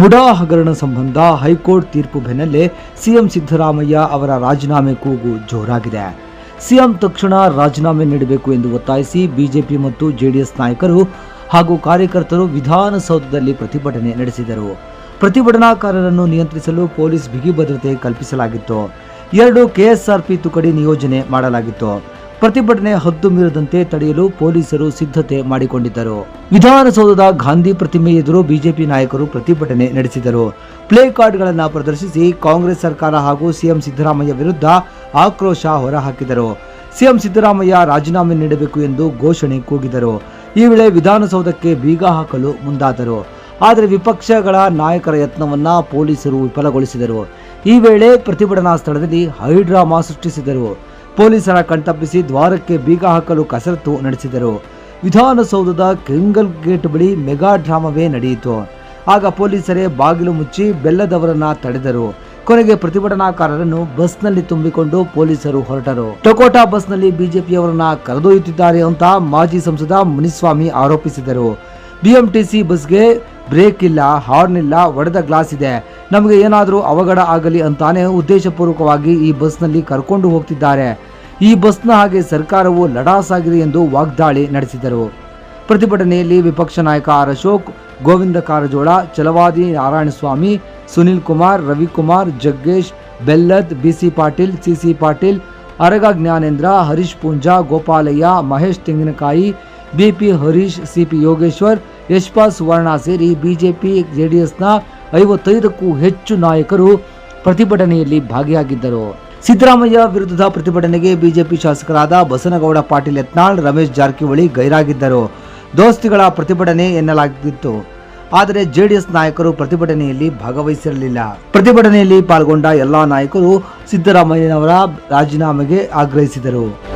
ಮುಡಾ ಹಗರಣ ಸಂಬಂಧ ಹೈಕೋರ್ಟ್ ತೀರ್ಪು ಬೆನ್ನಲ್ಲೇ ಸಿಎಂ ಸಿದ್ದರಾಮಯ್ಯ ಅವರ ರಾಜೀನಾಮೆ ಕೂಗು ಜೋರಾಗಿದೆ. ಸಿಎಂ ತಕ್ಷಣ ರಾಜೀನಾಮೆ ನೀಡಬೇಕು ಎಂದು ಒತ್ತಾಯಿಸಿ ಬಿಜೆಪಿ ಮತ್ತು ಜೆಡಿಎಸ್ ನಾಯಕರು ಹಾಗೂ ಕಾರ್ಯಕರ್ತರು ವಿಧಾನಸೌಧದಲ್ಲಿ ಪ್ರತಿಭಟನೆ ನಡೆಸಿದರು. ಪ್ರತಿಭಟನಾಕಾರರನ್ನು ನಿಯಂತ್ರಿಸಲು ಪೊಲೀಸ್ ಬಿಗಿ ಭದ್ರತೆ ಕಲ್ಪಿಸಲಾಗಿತ್ತು. ಎರಡು ಕೆಎಸ್ಆರ್ಪಿ ತುಕಡಿ ನಿಯೋಜನೆ ಮಾಡಲಾಗಿತ್ತು. ಪ್ರತಿಭಟನೆ ಹದ್ದು ಮೀರದಂತೆ ತಡೆಯಲು ಪೊಲೀಸರು ಸಿದ್ಧತೆ ಮಾಡಿಕೊಂಡಿದ್ದರು. ವಿಧಾನಸೌಧದ ಗಾಂಧಿ ಪ್ರತಿಮೆ ಎದುರು ಬಿಜೆಪಿ ನಾಯಕರು ಪ್ರತಿಭಟನೆ ನಡೆಸಿದರು. ಪ್ಲೇ ಕಾರ್ಡ್ಗಳನ್ನು ಪ್ರದರ್ಶಿಸಿ ಕಾಂಗ್ರೆಸ್ ಸರ್ಕಾರ ಹಾಗೂ ಸಿಎಂ ಸಿದ್ದರಾಮಯ್ಯ ವಿರುದ್ಧ ಆಕ್ರೋಶ ಹೊರಹಾಕಿದರು. ಸಿಎಂ ಸಿದ್ದರಾಮಯ್ಯ ರಾಜೀನಾಮೆ ನೀಡಬೇಕು ಎಂದು ಘೋಷಣೆ ಕೂಗಿದರು. ಈ ವೇಳೆ ವಿಧಾನಸೌಧಕ್ಕೆ ಬೀಗ ಹಾಕಲು ಮುಂದಾದರು. ಆದರೆ ವಿಪಕ್ಷಗಳ ನಾಯಕರ ಯತ್ನವನ್ನ ಪೊಲೀಸರು ವಿಫಲಗೊಳಿಸಿದರು. ಈ ವೇಳೆ ಪ್ರತಿಭಟನಾ ಸ್ಥಳದಲ್ಲಿ ಹೈಡ್ರಾಮಾ ಸೃಷ್ಟಿಸಿದರು. ಪೊಲೀಸರ ಕಣ್ತಪ್ಪಿಸಿ ದ್ವಾರಕ್ಕೆ ಬೀಗ ಹಾಕಲು ಕಸರತ್ತು ನಡೆಸಿದರು. ವಿಧಾನಸೌಧದ ಕ್ರಿಂಗಲ್ ಗೇಟ್ ಬಳಿ ಮೆಗಾ ಡ್ರಾಮವೇ ನಡೆಯಿತು. ಆಗ ಪೊಲೀಸರೇ ಬಾಗಿಲು ಮುಚ್ಚಿ ಬೆಲ್ಲದವರನ್ನ ತಡೆದರು. ಕೊನೆಗೆ ಪ್ರತಿಭಟನಾಕಾರರನ್ನು ಬಸ್ನಲ್ಲಿ ತುಂಬಿಕೊಂಡು ಪೊಲೀಸರು ಹೊರಟರು. ಟೊಕೋಟಾ ಬಸ್ನಲ್ಲಿ ಬಿಜೆಪಿಯವರನ್ನ ಕರೆದೊಯ್ಯುತ್ತಿದ್ದಾರೆ ಅಂತ ಮಾಜಿ ಸಂಸದ ಮುನಿಸ್ವಾಮಿ ಆರೋಪಿಸಿದರು. ಬಿಎಂಟಿಸಿ ಬಸ್ಗೆ ಬ್ರೇಕ್ ಇಲ್ಲ, ಹಾರ್ನ್ ಇಲ್ಲ, ಒಡೆದ ಗ್ಲಾಸ್ ಇದೆ. ನಮಗೆ ಏನಾದರೂ ಅವಘಡ ಆಗಲಿ ಅಂತಾನೆ ಉದ್ದೇಶಪೂರ್ವಕವಾಗಿ ಈ ಬಸ್ನಲ್ಲಿ ಕರ್ಕೊಂಡು ಹೋಗ್ತಿದ್ದಾರೆ. ಈ ಬಸ್ನ ಹಾಗೆ ಸರ್ಕಾರವು ಲಡಾಸಾಗಿದೆ ಎಂದು ವಾಗ್ದಾಳಿ ನಡೆಸಿದರು. ಪ್ರತಿಭಟನೆಯಲ್ಲಿ ವಿಪಕ್ಷ ನಾಯಕ R Ashok, Govind Karjol Chalavadi Narayanaswamy, Sunil Kumar, Ravikumar, Jaggesh, Bellad, B C Patil, C C Patil, Araga Jnanendra, Harish Poonja, Gopalaiah, Mahesh Tenginakai, B P Harish, C P Yogeshwar Yashpal Suvarna ಸೇರಿ BJP, ಜೆಡಿಎಸ್ನ ಐವತ್ತೈದಕ್ಕೂ ಹೆಚ್ಚು ನಾಯಕರು ಪ್ರತಿಭಟನೆಯಲ್ಲಿ ಭಾಗಿಯಾಗಿದ್ದರು. ಸಿದ್ದರಾಮಯ್ಯ ವಿರುದ್ಧದ ಪ್ರತಿಭಟನೆಗೆ BJP ಶಾಸಕರಾದ ಬಸನಗೌಡ, ಪಾಟೀಲ್ ಯತ್ನಾಳ್, ರಮೇಶ್ ಜಾರಕಿಹೊಳಿ ಗೈರಾಗಿದ್ದರು. ದೋಸ್ತಿಗಳ ಪ್ರತಿಭಟನೆ ಎನ್ನಲಾಗಿತ್ತು. ಆದರೆ ಜೆಡಿಎಸ್ ನಾಯಕರು ಪ್ರತಿಭಟನೆಯಲ್ಲಿ ಭಾಗವಹಿಸಿರಲಿಲ್ಲ. ಪ್ರತಿಭಟನೆಯಲ್ಲಿ ಪಾಲ್ಗೊಂಡ ಎಲ್ಲಾ ನಾಯಕರು ಸಿದ್ದರಾಮಯ್ಯನವರ ರಾಜೀನಾಮೆಗೆ ಆಗ್ರಹಿಸಿದರು.